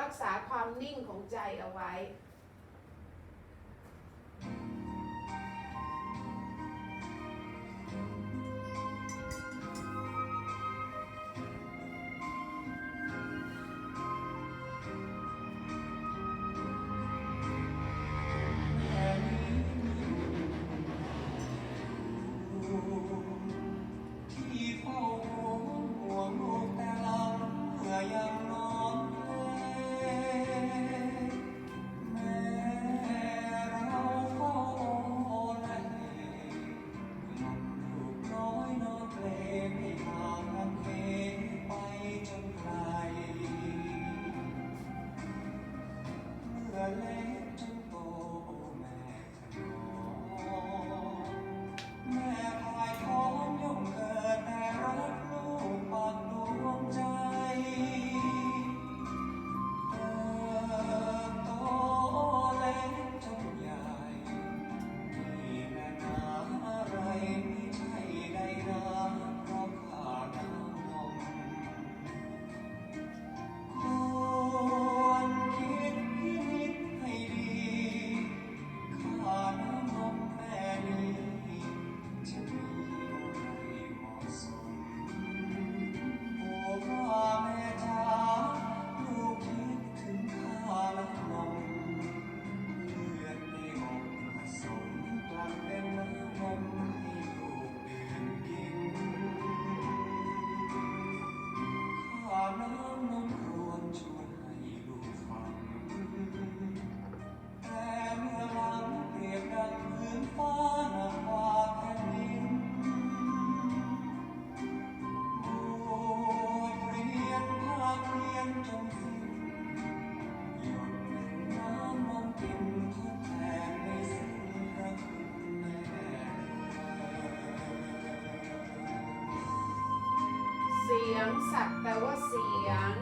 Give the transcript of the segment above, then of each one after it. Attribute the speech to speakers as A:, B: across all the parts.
A: รักษาความนิ่งของใจเอาไว้ั
B: พแปลว่าเสียง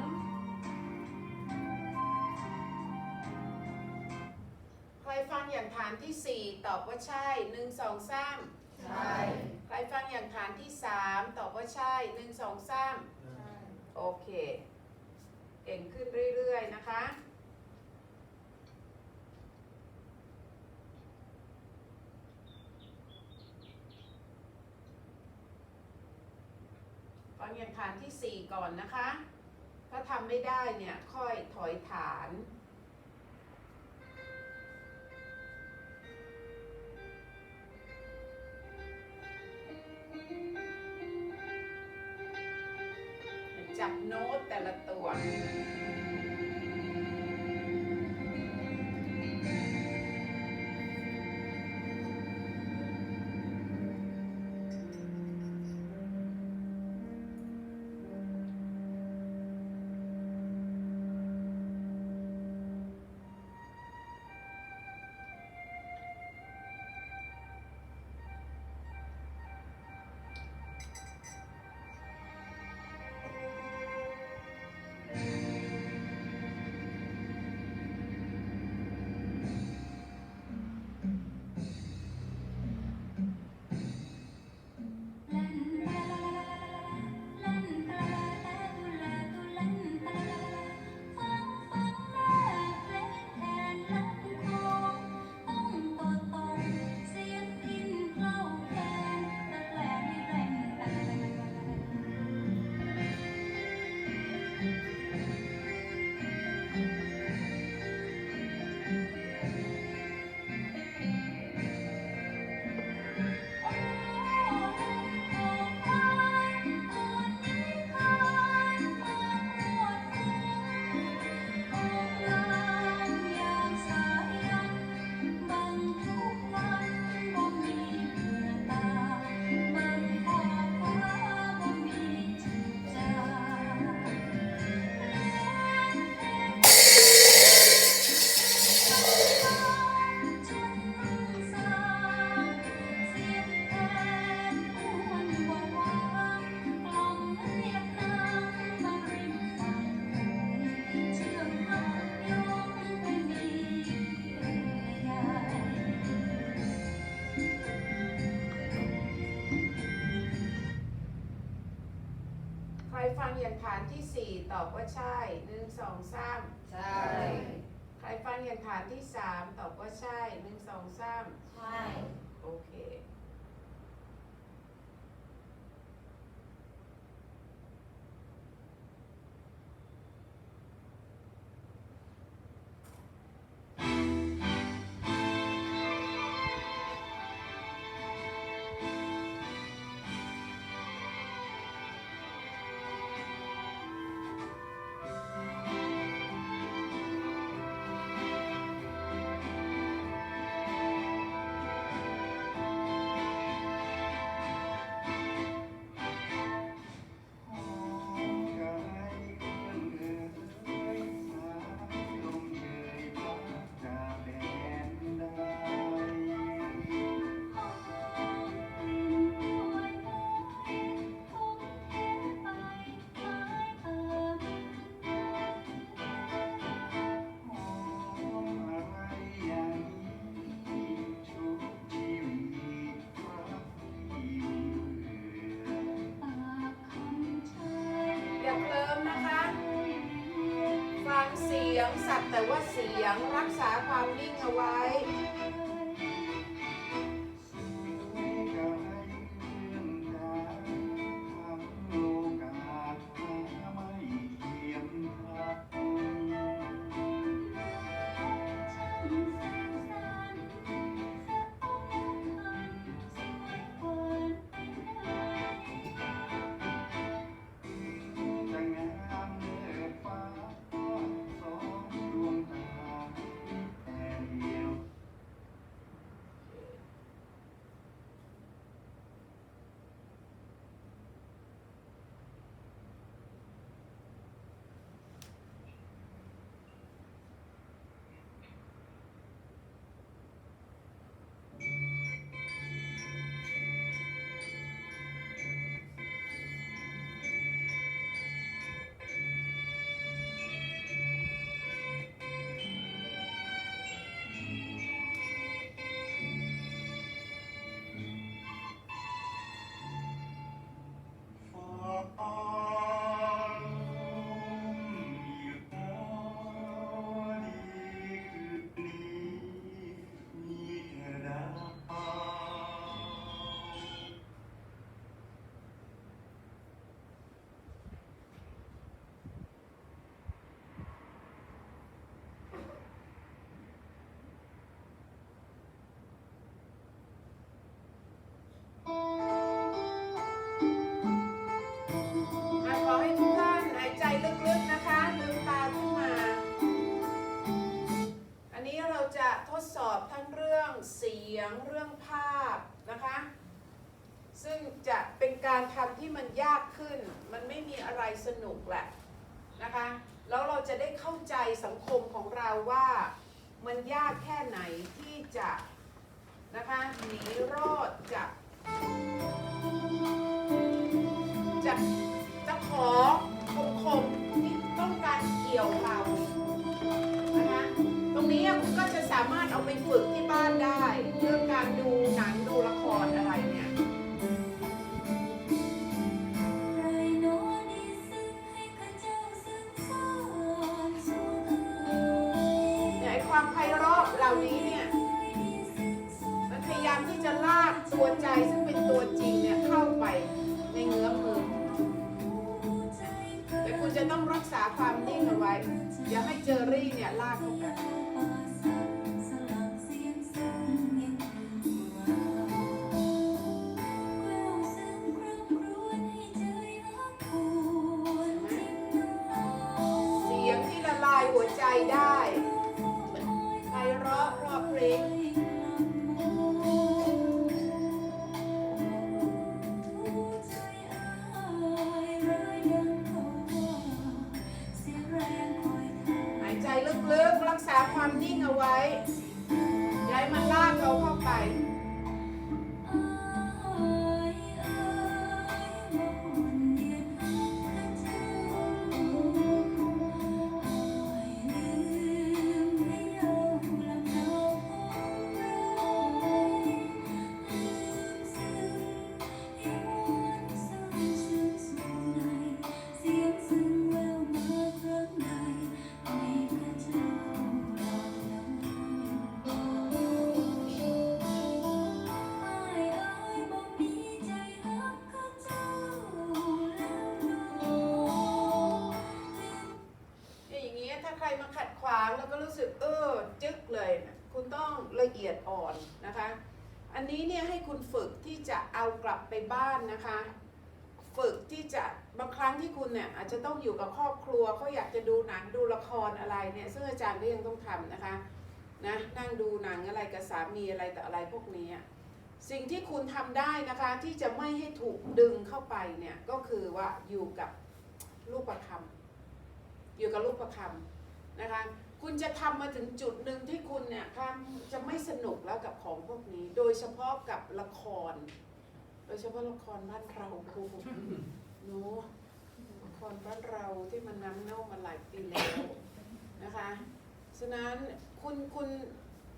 B: ใค
A: รฟังอย่างฐานที่ 4 ตอบว่าใช่หนึ่งสองสาม
C: ใช่
A: ใครฟังอย่างฐานที่ 3 ตอบว่าใช่หนึ่งสองสามโอเค เก่งขึ้นเรื่อย ๆ นะคะ ก็เรียนฐานที่ 4 ก่อนนะคะ ถ้าทำไม่ได้เนี่ยค่อยถอยฐาน จับโน้ตแต่ละตัว
D: รฟังอย่างฐานที่สี่ตอบว่าใช่หนึ่งสองสาม
E: ใช่
D: ใครฟังอย่างฐานที่สามตอบว่าใช่หนึ่งสองสาม
E: ใช่
D: เสี
B: ยง
D: สักแต่ว่าเสียงรักษาความนิ่งเอาไว้
B: ที่มัน
D: ยากขึ้น มันไม่มีอะไรสนุกแหละนะคะ แล้วเราจะได้เข้าใจสังคมของเราว่ามันยากแค่ไหนที่จะนะคะหนีรอดจากจากตะขอคมๆที่ต้องการเกี่ยวเรานะคะตรงนี้คุณก็จะสามารถเอาไปฝึกที่บ้านได้เรื่อง ไป จะเอากลั
B: บไปบ้านนะคะ ฝึกที่จะบางครั้งที่คุณเนี่ยอาจจะต้องอยู่กับครอบครัวเขาอยากจะดูหนังดูละครอะไรเนี่ยซึ่งอาจารย์ก็ยังต้องทำนะคะนะนั่งดูหนังอะไรกับสามีอะไรแต่อะไรพวกนี้ สิ่งที่คุณทำได้นะคะที่จะไม่ให้ถูกดึงเข้าไปเนี่ยก็คือว่าอยู่กับรูปประคำอยู่กับรูปประคำนะคะ คุณจะทำมาถึงจุดหนึ่งที่คุณเนี่ยทำจะไม่สนุกแล้วกับของพวกนี้ โดยเฉพาะกับละคร โดยเฉพาะละครบ้านเราครูหนูละครบ้านเราที่มันน้ำเน่ามาหลายปีแล้วนะคะฉะนั้นคุณคุณ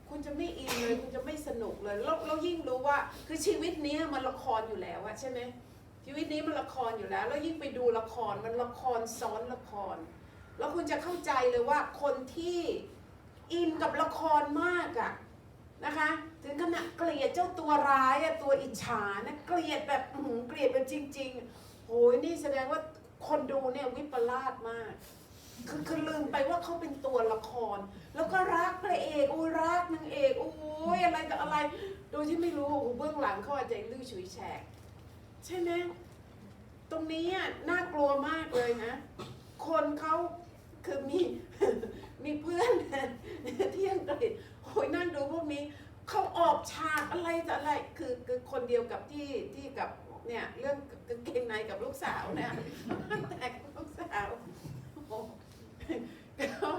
B: คุณจะไม่อินเลยคุณจะไม่สนุกเลยแล้วแล้วยิ่งรู้ว่าคือชีวิตนี้มันละครอยู่แล้วอะใช่ไหมชีวิตนี้มันละครอยู่แล้ว แล้วยิ่งไปดูละครมันละครซ้อนละคร แล้วคุณจะเข้าใจเลยว่าคนที่อินกับละครมากอะนะคะ ถึงขนาดเกลียดเจ้าตัวร้ายอะตัวอิจฉานะเกลียดแบบหือเกลียดแบบจริงๆโหยนี่แสดงว่าคนดูเนี่ยวิปลาสมาก คือคือลืมไปว่าเขาเป็นตัวละคร แล้วก็รักพระเอกโอ้ยรักนางเอกโอ้ยอะไรแต่อะไร โดยที่ไม่รู้ว่าเบื้องหลังเขาอาจจะลื้อฉุยแฉกใช่ไหมตรงนี้อะน่ากลัวมากเลยนะ คนเขา คือมีมีเพื่อนที่อังกฤษโอ้ยนั่งดูพวกนี้เขาออกฉากอะไรแต่อะไรคือคือคนเดียวกับที่ที่กับเนี่ยเรื่องกางเกงในกับลูกสาวเนี่ยแต่กับลูกสาวโอ้โหก็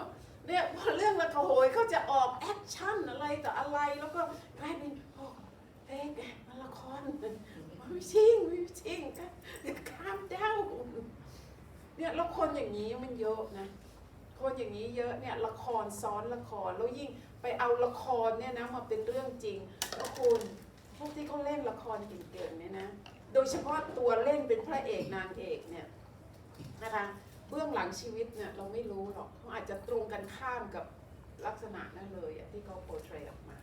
B: เนี่ยพอเรื่องละครโหยเขาจะออกแอคชั่นอะไรต่อะไรแล้วก็กลายเป็นโอ้เอ๊ะมันละครไม่จริงไม่จริงข้ามเด้าเนี่ยแล้วคนอย่างนี้มันเยอะนะ คนอย่างนี้เยอะเนี่ยละครซ้อนละครแล้วยิ่งไปเอาละครเนี่ยนะมาเป็นเรื่องจริงแล้วคุณพวกที่เขาเล่นละครเก่งๆเนี่ยนะโดยเฉพาะตัวเล่นเป็นพระเอกนางเอกเนี่ยนะคะเบื้องหลังชีวิตเนี่ยเราไม่รู้หรอกเขาอาจจะตรงกันข้ามกับลักษณะนั้นเลยที่เขาโปรเทรออกมา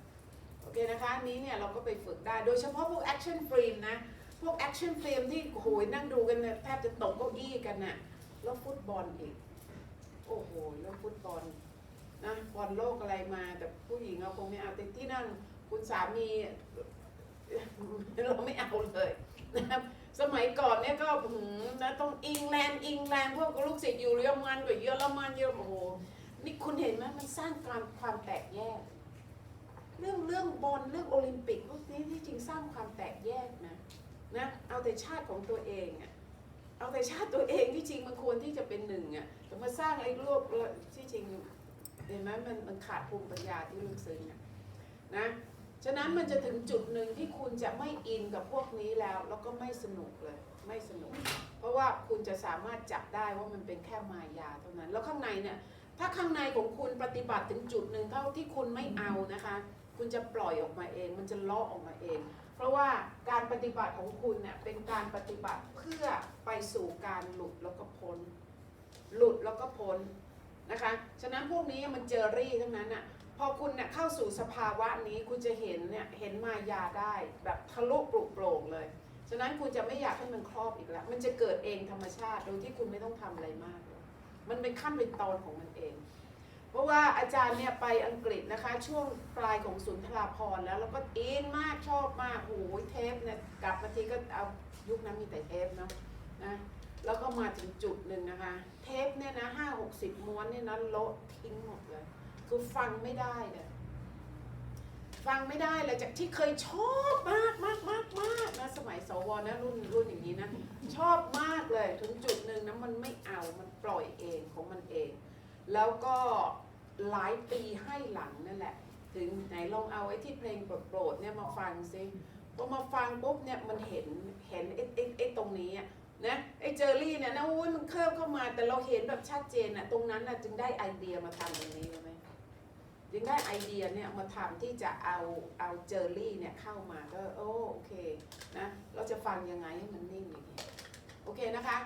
B: โอเคนะคะอันนี้เนี่ยเราก็ไปฝึกได้โดยเฉพาะพวกแอคชั่นฟิล์มนะพวกแอคชั่นฟิล์มที่โอ้โหนั่งดูกันเนี่ยแทบจะตกเก้าอี้กันน่ะแล้วฟุตบอลอีก โอ้โหแล้วฟุตบอลนะบอลโลกอะไรมา แต่ผู้หญิงเราคงไม่เอาแต่ที่นั่นคุณสามีเราไม่เอาเลยนะครับสมัยก่อนเนี่ยก็หืมนะต้องอิงแลนด์อิงแลนด์พวกลูกศิษย์อยู่เยอรมันกับเยอรมันเยอะโอ้โหนี่คุณเห็นไหมมันสร้างการความแตกแยก เรื่องเรื่องบอลเรื่องโอลิมปิกพวกนี้ที่จริงสร้างความแตกแยกนะนะเอาแต่ชาติของตัวเองอะ เอาแต่ชาติตัวเองที่จริงมันควรที่จะเป็นหนึ่งอะแต่มาสร้างไอ้โลกที่จริงเห็นไหมมันมันขาดภูมิปัญญาที่ลึกซึ้งอะนะฉะนั้นมันจะถึงจุดหนึ่งที่คุณจะไม่อินกับพวกนี้แล้ว แล้วก็ไม่สนุกเลยไม่สนุก เพราะว่าคุณจะสามารถจับได้ว่ามันเป็นแค่มายาเท่านั้น แล้วข้างในเนี่ยถ้าข้างในของคุณปฏิบัติถึงจุดหนึ่งเท่าที่คุณไม่เอานะคะ คุณจะปล่อยออกมาเอง มันจะเลาะออกมาเอง เพราะว่าการปฏิบัติของคุณเนี่ยเป็นการปฏิบัติเพื่อไปสู่การหลุดแล้วก็พ้น หลุดแล้วก็พ้นนะคะ ฉะนั้นพวกนี้มันเจอรี่ทั้งนั้นอะพอคุณเนี่ยเข้าสู่สภาวะนี้คุณจะเห็นเนี่ยเห็นมายาได้แบบทะลุปลุกโปร่งเลย ฉะนั้นคุณจะไม่อยากให้มันครอบอีกแล้ว มันจะเกิดเองธรรมชาติโดยที่คุณไม่ต้องทำอะไรมากเลยมันเป็นขั้นเป็นตอนของมันเอง ราะว่าอาจารย์เนี่ยไปอังกฤษนะคะ ช่วงปลายของสุนทราพรแล้วแล้วก็อินมากชอบมากโอ้โหเทปเนี่ยกลับมาทีก็เอายุคนั้นมีแต่เทปเนาะนะแล้วก็มาถึงจุดหนึ่งนะคะ เทปเนี่ยนะห้าหกสิบม้วนเนี่ยนะโละทิ้งหมดเลยคือฟังไม่ได้เลยฟังไม่ได้เลยจากที่เคยชอบมากมากมากมากนะสมัยสวนะรุ่นรุ่นอย่างนี้นะ ชอบมากเลยถึงจุดหนึ่งนะมันไม่เอามันปล่อยเองของมันเอง แล้วก็ หลายปีให้หลังนั่นแหละ ถึงไหนลองเอาไอ้ที่เพลงโปรดๆเนี่ยมาฟังซิพอมาฟังปุ๊บเนี่ยมันเห็นเห็นไอ้ไอ้ไอ้ตรงนี้อะนะไอ้เจอรี่เนี่ยนะอุ้ยมันเคลิบเข้ามาแต่เราเห็นแบบชัดเจนอะตรงนั้นน่ะจึงได้ไอเดียมาทำตรงนี้รู้ไหมจึงได้ไอเดียเนี่ยมาทำที่จะเอาเอาเจอรี่เนี่ยเข้ามาก็โอโอเคนะเราจะฟังยังไงให้มันนิ่งอย่างนี้โอเคนะคะ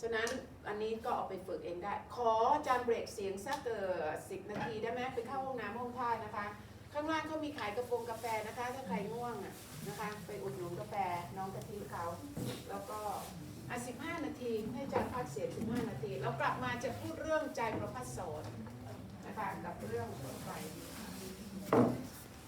B: ฉะนั้นอันนี้ก็เอาไปฝึกเองได้ ขออาจารย์เบรกเสียงสักเกิสิบนาทีได้ไหมไปเข้าห้องน้ำห้องท่านะคะ ข้างล่างก็มีขายกาแฟกาแฟนะคะ ถ้าใครง่วงอะนะคะ ไปอุดหนุนกาแฟน้องกะทิเขา แล้วก็อะสิบห้านาทีให้อาจารย์พักเสียงสิบห้านาทีแล้วกลับมาจะพูดเรื่องใจประพัสสอนนะคะต่างกับเรื่องทั่วไป